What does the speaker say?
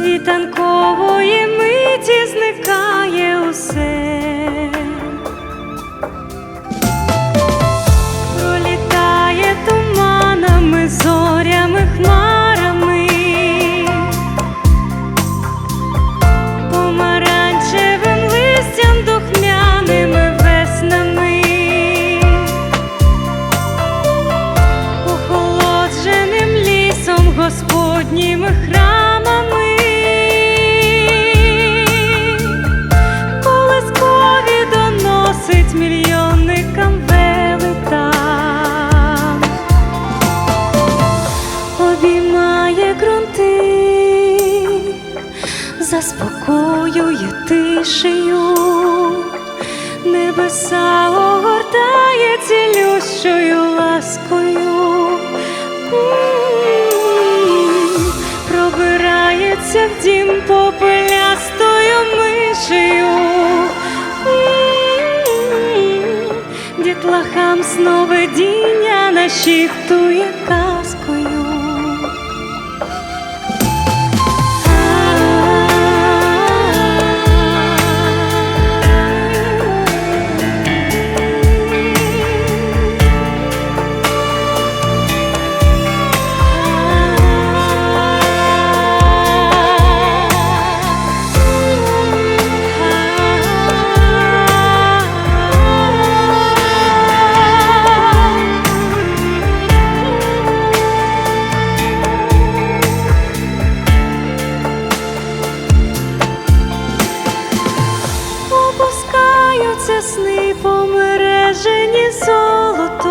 світанкової миті зникає усе. Пролітає туманами, зорями, хмарами, помаранчевим листям духмяними веснами, охолодженим лісом Господніми храмами. Заспокоює тишею, небеса огортає цілющою ласкою, пробирається в дім попелястою мишею. Дітлахам сновидіння нашіптує сни помережені золото.